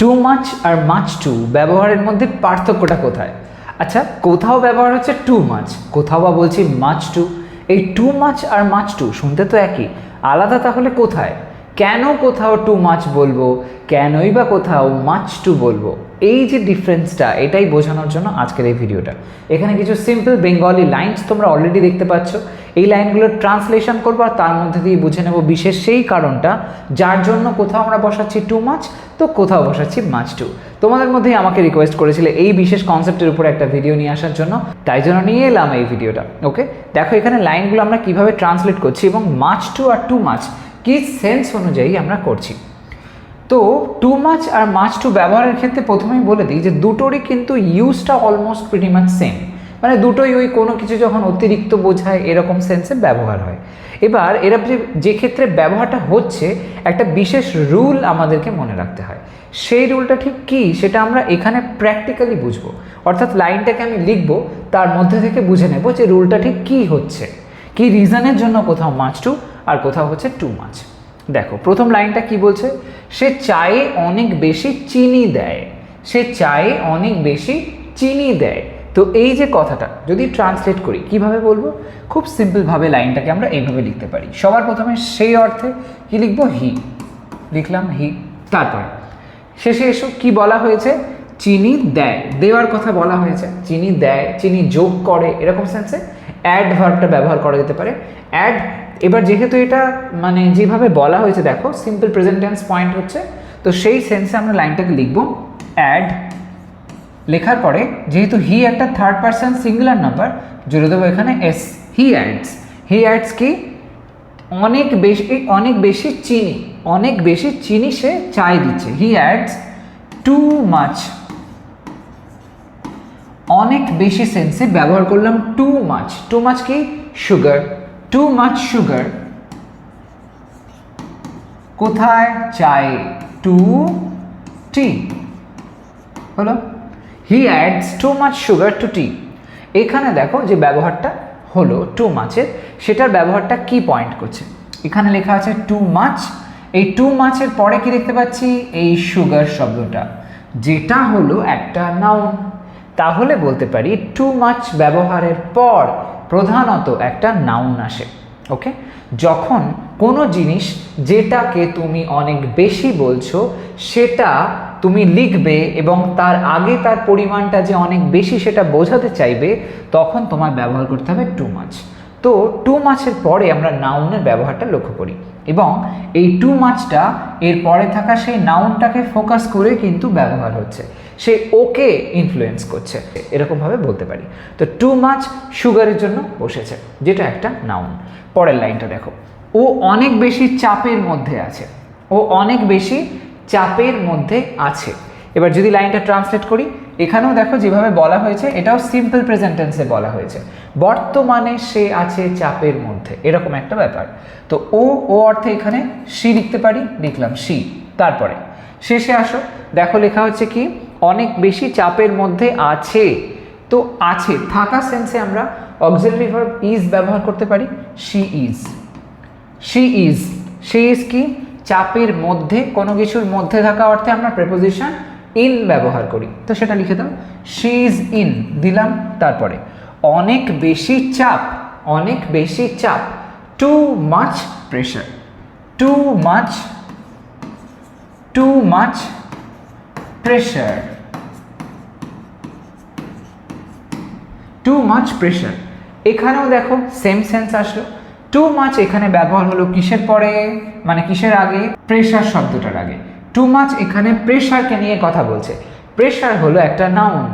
Two much আর much too ব্যবহারের মধ্যে পার্থক্যটা কোথায়? আচ্ছা কোথাও ব্যবহার হচ্ছে টু মাছ কোথাও বা বলছি মাছ টু এই টু মাছ আর মাচ টু শুনতে তো একই, আলাদা তাহলে কোথায়? কেন কোথাও টু মাছ বলব? কেনই বা কোথাও মাছ টু বলব? এই যে ডিফারেন্সটা এটাই বোঝানোর জন্য আজকের এই ভিডিওটা এখানে কিছু সিম্পল বেঙ্গলি লাইনস তোমরা অলরেডি দেখতে পাচ্ছ। এই লাইনগুলোর ট্রান্সলেশন করব আর তার মধ্যে দিয়ে বুঝে নেব বিশেষ সেই কারণটা, যার জন্য কোথাও আমরা বসাচ্ছি টু মাছ তো কোথাও বসাচ্ছি মাছ টু তোমাদের মধ্যেই আমাকে রিকোয়েস্ট করেছিলে এই বিশেষ কনসেপ্টের উপর একটা ভিডিও নিয়ে আসার জন্য, তাই জন্য নিয়ে এলাম এই ভিডিওটা ওকে দেখো, এখানে লাইনগুলো আমরা কীভাবে ট্রান্সলেট করছি এবং মাছ টু আর টু মাছ কি সেন্স অনুযায়ী আমরা করছি? তো টু মাছ আর মাছ টু ব্যবহারের ক্ষেত্রে প্রথমেই বলে দিই যে দুটোরই কিন্তু ইউজটা অলমোস্ট প্রিটি মাচ সেম মানে দুটোই ওই কোনো কিছু যখন অতিরিক্ত বোঝায়, এরকম সেন্সে ব্যবহার হয়। এবার এরা যে ক্ষেত্রে ব্যবহারটা হচ্ছে, একটা বিশেষ রুল আমাদেরকে মনে রাখতে হয়। সেই রুলটা ঠিক কী? সেটা আমরা এখানে প্র্যাকটিক্যালি বুঝব। অর্থাৎ লাইনটাকে আমি লিখব, তার মধ্যে থেকে বুঝে নেব যে রুলটা ঠিক কী হচ্ছে। কি রিজনের জন্য কোথাও মাছ টু আর কোথাও হচ্ছে টু মাছ দেখো, প্রথম লাইনটা কি বলছে? সে চায়ে অনেক বেশি চিনি দেয়। সে চায়ে অনেক বেশি চিনি দেয়। তো এই যে কথাটা, যদি ট্রান্সলেট করি, কীভাবে বলব? খুব সিম্পলভাবে লাইনটাকে আমরা এইভাবে লিখতে পারি। সবার প্রথমে সেই অর্থে কি লিখব? হি লিখলাম হি তারপরে, শেষে এসো, কি বলা হয়েছে? চিনি দেয়। দেওয়ার কথা বলা হয়েছে। চিনি দেয়, চিনি যোগ করে, এরকম সেন্সে অ্যাড ভার্বটা ব্যবহার করা যেতে পারে। অ্যাড এবার যেহেতু এটা মানে যেভাবে বলা হয়েছে, দেখো সিম্পল প্রেজেন্ট টেন্স পয়েন্ট হচ্ছে, তো সেই সেন্সে আমরা লাইনটাকে লিখব অ্যাড লেখার পরে যেহেতু হি একটা থার্ড পার্সন সিঙ্গুলার নাম্বার জুড়ে দেবো এখানে as he adds he adds কি? অনেক বেশি অনেক বেশি চিনি, অনেক বেশি চিনি সে চাই দিচ্ছে। হি অ্যাডস টু মাছ অনেক বেশি সেন্সে ব্যবহার করলাম টু মাছ টু মাছ কি? সুগার টু মাছ সুগার কোথায় চাই? টু টি হলো he adds too much sugar to tea এখানে দেখো যে ব্যবহারটা হলো টু মাছের সেটার ব্যবহারটা কি পয়েন্ট করছে? এখানে লেখা আছে টু মাছ এই টু মাছের পরে কি দেখতে পাচ্ছি? এই সুগার শব্দটা। যেটা হলো একটা নাউন তাহলে বলতে পারি টু মাছ ব্যবহারের পর প্রধানত একটা নাউন আসে। ওকে যখন কোনো জিনিস যেটাকে তুমি অনেক বেশি বলছো, সেটা তুমি লিখবে এবং তার আগে তার পরিমাণটা যে অনেক বেশি সেটা বোঝাতে চাইবে, তখন তোমার ব্যবহার করতে হবে টু মাছ তো টু মাছের পরে আমরা নাউনের ব্যবহারটা লক্ষ্য করি এবং এই টু মাছটা এর পরে থাকা সেই নাউনটাকে ফোকাস করে কিন্তু ব্যবহার হচ্ছে। সে ওকে ইনফ্লুয়েন্স করছে। এরকমভাবে বলতে পারি। তো টু মাছ সুগারের জন্য বসেছে, যেটা একটা নাউন পরের লাইনটা দেখো। ও অনেক বেশি চাপের মধ্যে আছে। ও অনেক বেশি চাপের মধ্যে আছে। এবার যদি লাইনটা ট্রান্সলেট করি, এখানেও দেখো যেভাবে বলা হয়েছে, এটাও সিম্পল প্রেজেন্টেন্সে বলা হয়েছে। বর্তমানে সে আছে চাপের মধ্যে। এরকম একটা ব্যাপার। তো ও ও অর্থে এখানে সি লিখতে পারি, লিখলাম সি তারপরে, শেষে আসো। দেখো লেখা হচ্ছে কি অনেক বেশি চাপের মধ্যে আছে। তো আছে, থাকা সেন্সে আমরা অক্সিলারি ভার্ব ইজ ব্যবহার করতে পারি she is she is she is কি? চাপের মধ্যে, কোনো কিছুর মধ্যে থাকা অর্থে আমরা প্রেপোজিশন ইন ব্যবহার করি। তো সেটা লিখে দাও। শি ইজ ইন দিলাম, তারপরে। অনেক বেশি চাপ, অনেক বেশি চাপ। Too much pressure too much too much pressure too much pressure এখানেও দেখো সেম সেন্স আসলো। টু মাচ এখানে ব্যবহার হলো কিসের পরে? মানে কিসের আগে? প্রেশার শব্দটার আগে। টু মাচ এখানে প্রেশারকে নিয়ে কথা বলছে। প্রেশার হলো একটা নাউন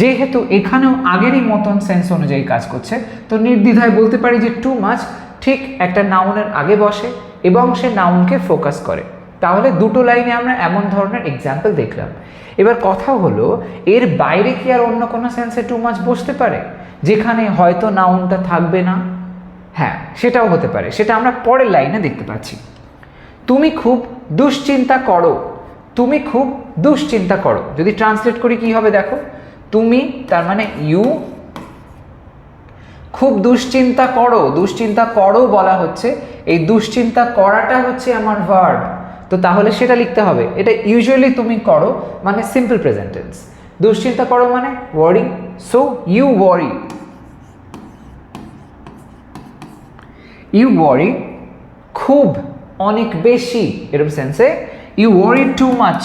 যেহেতু এখানেও আগেরই মতন সেন্স অনুযায়ী কাজ করছে, তো নির্দ্বিধায় বলতে পারি যে টু মাচ ঠিক একটা নাউনের আগে বসে এবং সে নাউনকে ফোকাস করে। তাহলে দুটো লাইনে আমরা এমন ধরনের এক্সাম্পল দেখলাম। এবার কথা হলো, এর বাইরে কি আর অন্য কোনো সেন্সে টু মাছ বসতে পারে? যেখানে হয়তো নাউনটা থাকবে না। হ্যাঁ সেটাও হতে পারে। সেটা আমরা পরের লাইনে দেখতে পাচ্ছি। তুমি খুব দুশ্চিন্তা করো। তুমি খুব দুশ্চিন্তা করো। যদি ট্রান্সলেট করি কি হবে দেখো? তুমি, তার মানে ইউ খুব দুশ্চিন্তা করো। দুশ্চিন্তা করো বলা হচ্ছে। এই দুশ্চিন্তা করাটা হচ্ছে আমার ভার্ব তো তাহলে সেটা লিখতে হবে। এটা ইউজুয়ালি তুমি করো মানে সিম্পল প্রেজেন্টেন্স দুশ্চিন্তা করো মানে worry so you worry you worry খুব অনেক বেশি, এরকম সেন্সে you worry too much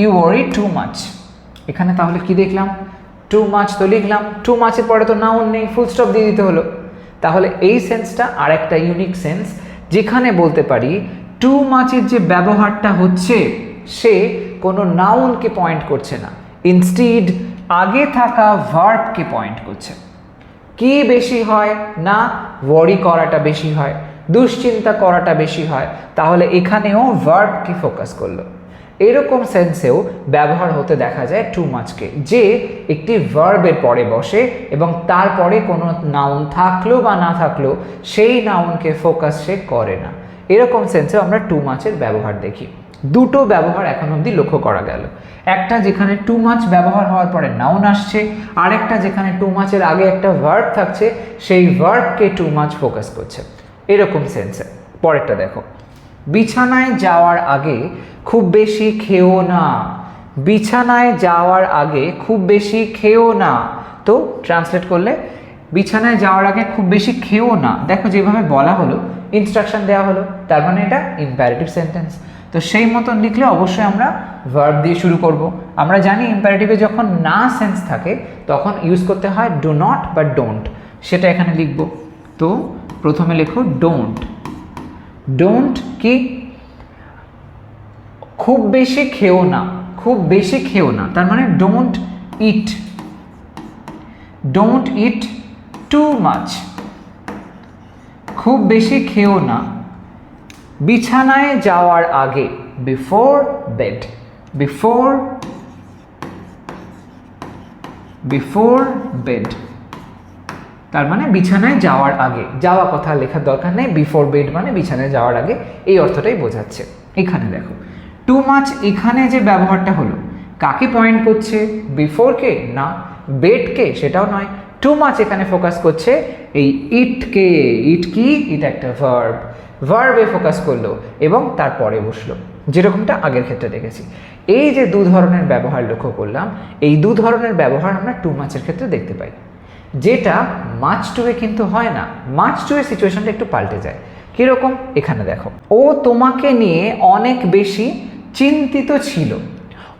you worry too much এখানে তাহলে কি দেখলাম? টু মাচ তো লিখলাম টু মাচের পরে তো নাউন নেই ফুল স্টপ দিয়ে দিতে হলো। তাহলে এই সেন্সটা আর একটা ইউনিক সেন্স যেখানে বলতে পারি টু মাচের যে ব্যবহারটা হচ্ছে, সে কোনো নাউনকে পয়েন্ট করছে না। ইনস্টিড আগে থাকা ভার্বকে পয়েন্ট করছে। কি বেশি হয় না ওয়ারি করাটা বেশি হয়, দুশ্চিন্তা করাটা বেশি হয়, তাহলে এখানেও ভার্বকে ফোকাস করল। এরকম সেন্সেও ব্যবহার হতে দেখা যায় টু মাচকে যে একটি ভার্বের পরে বসে এবং তারপরে কোনো নাউন থাকল বা না থাকল, সেই নাউনকে ফোকাস সে করে না। এরকম সেন্সেও আমরা টু মাচের ব্যবহার দেখি। দুটো ব্যবহার এখন অবধি লক্ষ্য করা গেল। একটা যেখানে টু মাছ ব্যবহার হওয়ার পরে নাউন আসছে, আরেকটা যেখানে টু মাছের আগে একটা ভার্ব থাকছে, সেই ভার্বকে টু মাছ ফোকাস করছে। এরকম সেন্সে পরেরটা দেখো। বিছানায় যাওয়ার আগে খুব বেশি খেও না। বিছানায় যাওয়ার আগে খুব বেশি খেও না। তো ট্রান্সলেট করলে, বিছানায় যাওয়ার আগে খুব বেশি খেও না। দেখো যেভাবে বলা হলো ইনস্ট্রাকশন দেওয়া হলো, তার মানে এটা ইম্প্যারেটিভ সেন্টেন্স তো সেই মতন লিখলে অবশ্যই আমরা ভার্ব দিয়ে শুরু করব। আমরা জানি ইম্প্যারেটিভে যখন না সেন্স থাকে, তখন ইউজ করতে হয় ডো নট বা ডোন্ট সেটা এখানে লিখব। তো প্রথমে লেখো ডোন্ট ডোন্ট কি? খুব বেশি খেও না, খুব বেশি খেও না। তার মানে don't eat don't eat too much খুব বেশি খেও না। বিছানায় যাওয়ার আগে before bed before before bed তার মানে বিছানায় যাওয়ার আগে, যাওয়া কথা লেখার দরকার নেই বিফোর বেড মানে বিছানায় যাওয়ার আগে, এই অর্থটাই বোঝাচ্ছে। এখানে দেখো টু মাচ এখানে যে ব্যবহারটা হলো, কাকে পয়েন্ট করছে বিফোরকে না বেডকে সেটাও নয় টু মাচ এখানে ফোকাস করছে এই ইটকে ইট কি ইট একটা ভার্ব ভার্বে ফোকাস করল এবং তারপরে বসল, যেরকমটা আগের ক্ষেত্রে দেখেছি। এই যে দু ধরনের ব্যবহার লক্ষ্য করলাম, এই দু ধরনের ব্যবহার আমরা টু মাচের ক্ষেত্রে দেখতে পাই। যেটা মাছ টুয়ে কিন্তু হয় না। মাছ টুয়ে সিচুয়েশনটা একটু পাল্টে যায়। কীরকম? এখানে দেখো। ও তোমাকে নিয়ে অনেক বেশি চিন্তিত ছিল।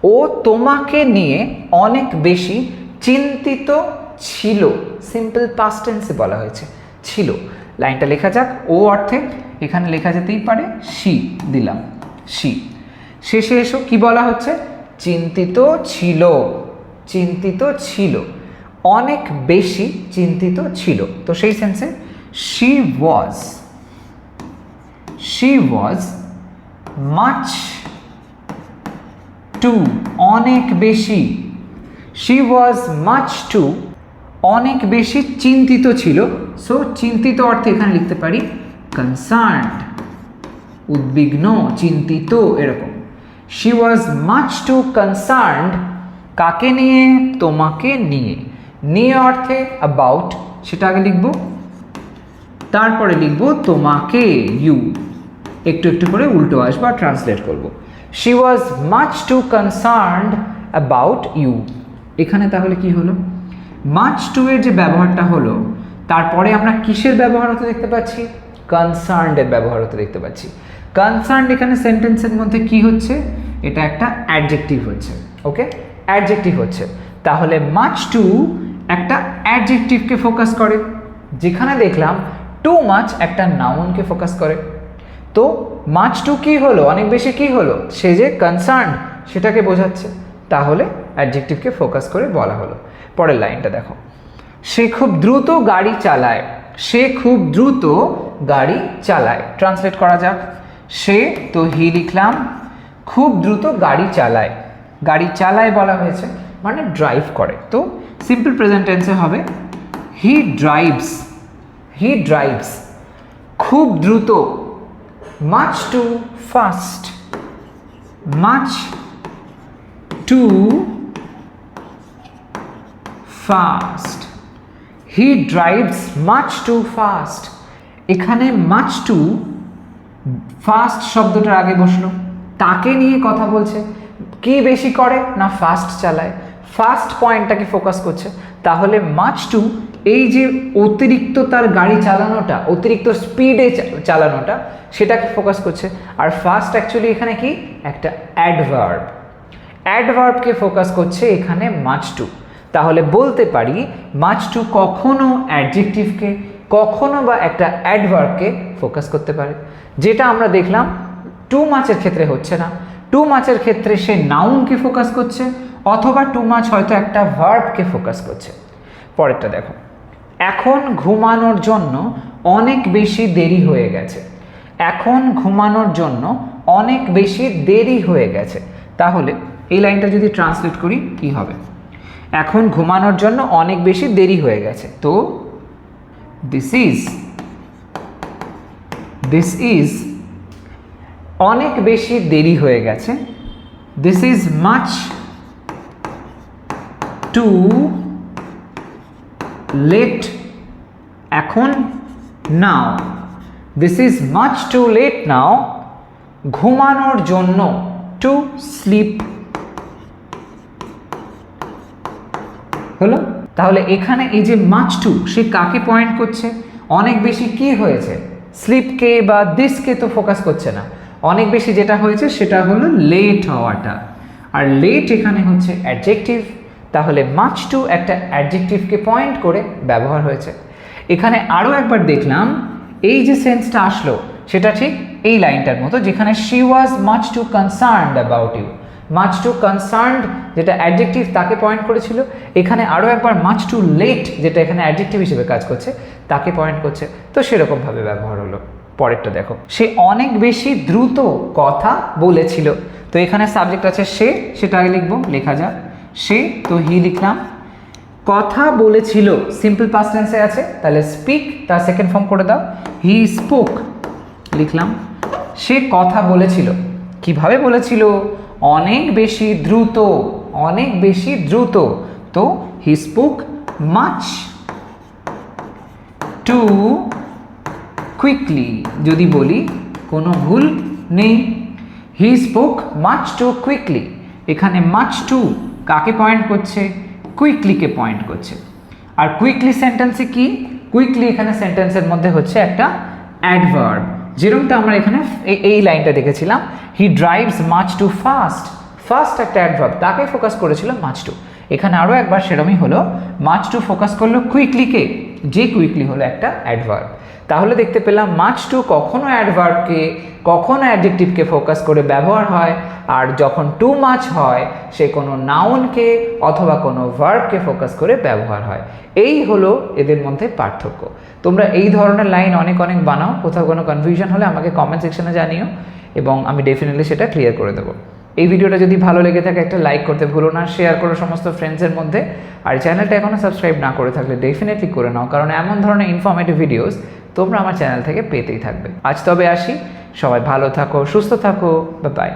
ও তোমাকে নিয়ে অনেক বেশি চিন্তিত ছিল। সিম্পল পাস্ট টেন্সে বলা হয়েছে। ছিল। লাইনটা লেখা যাক। ও অর্থে এখানে লেখা যেতেই পারে সি দিলাম। সি শেষে এসো, কি বলা হচ্ছে? চিন্তিত ছিল। চিন্তিত ছিল। অনেক বেশি চিন্তিত ছিল। তো সেই সেন্সে she was she was much too অনেক বেশি শি ওয়াজ মাচ টু অনেক বেশি চিন্তিত ছিল। সো চিন্তিত অর্থে এখানে লিখতে পারি কনসার্ন উদ্বিগ্ন, চিন্তিত এরকম। She was much too concern কাকে নিয়ে? তোমাকে নিয়ে। নিয়ে অর্থে অ্যাবাউট সেটা আগে লিখব। তারপরে লিখব তোমাকে ইউ একটু একটু করে উল্টো আসব আর ট্রান্সলেট করব। She was much too concerned about you এখানে তাহলে কি হলো? মাচ টু এর যে ব্যবহারটা হলো, তারপরে আমরা কিসের ব্যবহার হতে দেখতে পাচ্ছি? কনসার্নডের ব্যবহার হতে দেখতে পাচ্ছি। কনসার্নড এখানে সেন্টেন্সের মধ্যে কি হচ্ছে? এটা একটা অ্যাডজেক্টিভ হচ্ছে ওকে অ্যাডজেক্টিভ হচ্ছে। তাহলে মাচ টু একটা অ্যাডজেক্টিভকে ফোকাস করে। যেখানে দেখলাম টু মাছ একটা নাউনকে ফোকাস করে। তো মাছ টু কি হলো? অনেক বেশি কি হলো? সে যে কনসার্ন সেটাকে বোঝাচ্ছে। তাহলে অ্যাডজেক্টিভকে ফোকাস করে বলা হলো। পরের লাইনটা দেখো। সে খুব দ্রুত গাড়ি চালায়। সে খুব দ্রুত গাড়ি চালায়। ট্রান্সলেট করা যাক। সে, তো হি লিখলাম, খুব দ্রুত গাড়ি চালায়। গাড়ি চালায় বলা হয়েছে মানে ড্রাইভ করে। তো সিম্পল প্রেজেন্ট টেন্সে হবে হি ড্রাইভস হি ড্রাইভস খুব দ্রুত much too fast much too fast he drives much too fast এখানে মাচ টু ফাস্ট শব্দটার আগে বসল, তাকে নিয়ে কথা বলছে, কি বেশি করে না ফাস্ট চালায়? ফাস্ট পয়েন্টটাকে ফোকাস করছে, তাহলে মাচ টু এই যে অতিরিক্ত তার গাড়ি চালানোটা, অতিরিক্ত স্পিডে চালানোটা, সেটাকে ফোকাস করছে। আর ফার্স্ট অ্যাকচুয়ালি এখানে কি? একটা অ্যাডভার্ব অ্যাডভার্বকে ফোকাস করছে এখানে মাচ টু তাহলে বলতে পারি মাচ টু কখনো অ্যাডজেক্টিভকে কখনো বা একটা অ্যাডভার্বকে ফোকাস করতে পারে। যেটা আমরা দেখলাম টু মাচের ক্ষেত্রে হচ্ছে না। টু মাচের ক্ষেত্রে সে নাউনকে ফোকাস করছে, অথবা টু মাচ হয়তো একটা ভার্বকে ফোকাস করছে। পরেরটা দেখো। এখন ঘুমানোর জন্য অনেক বেশি দেরি হয়ে গেছে। এখন ঘুমানোর জন্য অনেক বেশি দেরি হয়ে গেছে। তাহলে এই লাইনটা যদি ট্রান্সলেট করি, কি হবে? এখন ঘুমানোর জন্য অনেক বেশি দেরি হয়ে গেছে। তো দিস ইজ দিস ইজ অনেক বেশি দেরি হয়ে গেছে। This is much too late এখন now this is much too late now ঘুমানোর জন্য টু স্লিপ হলো। তাহলে এখানে এই যে মাচ টু সে কাকে পয়েন্ট করছে? অনেক বেশি কি হয়েছে? স্লিপকে বা দিসকে তো ফোকাস করছে না। অনেক বেশি যেটা হয়েছে সেটা হলো লেট হওয়াটা। আর লেট এখানে হচ্ছে অ্যাডজেক্টিভ তাহলে মাচ টু একটা অ্যাডজেক্টিভকে পয়েন্ট করে ব্যবহার হয়েছে। এখানে আরও একবার দেখলাম, এই যে সেন্সটা আসলো, সেটা ঠিক এই লাইনটার মতো, যেখানে she was much too concerned about you much too concerned যেটা অ্যাডজেক্টিভ তাকে পয়েন্ট করেছিল, এখানে আরও একবার মাচ টু লেট যেটা এখানে অ্যাডজেক্টিভ হিসেবে কাজ করছে, তাকে পয়েন্ট করছে। তো সেরকমভাবে ব্যবহার হলো। পরেরটা দেখো। সে অনেক বেশি দ্রুত কথা বলেছিল। তো এখানে সাবজেক্ট আছে সে, সেটা আগে লিখব, লেখা যাক। সে, তো হি লিখলাম। কথা বলেছিল সিম্পল পাস্ট টেন্সে আছে, তাহলে স্পিক তার সেকেন্ড ফর্ম করে দাও। হি স্পোক লিখলাম। সে কথা বলেছিল। কীভাবে বলেছিল? অনেক বেশি দ্রুত, অনেক বেশি দ্রুত। তো he spoke much too quickly যদি বলি, কোনো ভুল নেই। He spoke much too quickly এখানে মাচ টু কাকে পয়েন্ট করছে? কুইকলিকে পয়েন্ট করছে। আর কুইকলি সেন্টেন্সে কি? কুইকলি এখানে সেন্টেন্সের মধ্যে হচ্ছে একটা অ্যাডভার্ব যেরকমটা আমরা এখানে এই- লাইনটা দেখেছিলাম। He drives much too fast first একটা অ্যাডভার্ব তাকে ফোকাস করেছিল মাচ টু এখানে আরও একবার সেরমই হলো মাচ টু ফোকাস করল কুইকলিকে যে কুইকলি হলো একটা অ্যাডভার্ব তাহলে দেখতে পেলাম মাছ টু কখনো অ্যাডভার্বকে, কখনো অ্যাডজেক্টিভকে ফোকাস করে ব্যবহার হয়, আর যখন টু মাছ হয়, সে কোনো নাউনকে অথবা কোনো ভার্বকে ফোকাস করে ব্যবহার হয়। এই হলো এদের মধ্যে পার্থক্য। তোমরা এই ধরনের লাইন অনেক অনেক বানাও, কোথাও কোনো কনফিউশন হলে আমাকে কমেন্ট সেকশনে জানিও, এবং আমি ডেফিনেটলি সেটা ক্লিয়ার করে দেবো। এই ভিডিওটা যদি ভালো লেগে থাকে, একটা লাইক করতে ভুলো না শেয়ার করো সমস্ত ফ্রেন্ডসের মধ্যে, আর চ্যানেলটা এখনও সাবস্ক্রাইব না করে থাকলে ডেফিনেটলি করে নাও, কারণ এমন ধরনের ইনফরমেটিভ ভিডিওস তোমরা আমার চ্যানেল থেকে পেতেই থাকবে। আজ তবে আসি। সবাই ভালো থাকো, সুস্থ থাকো। বা বাই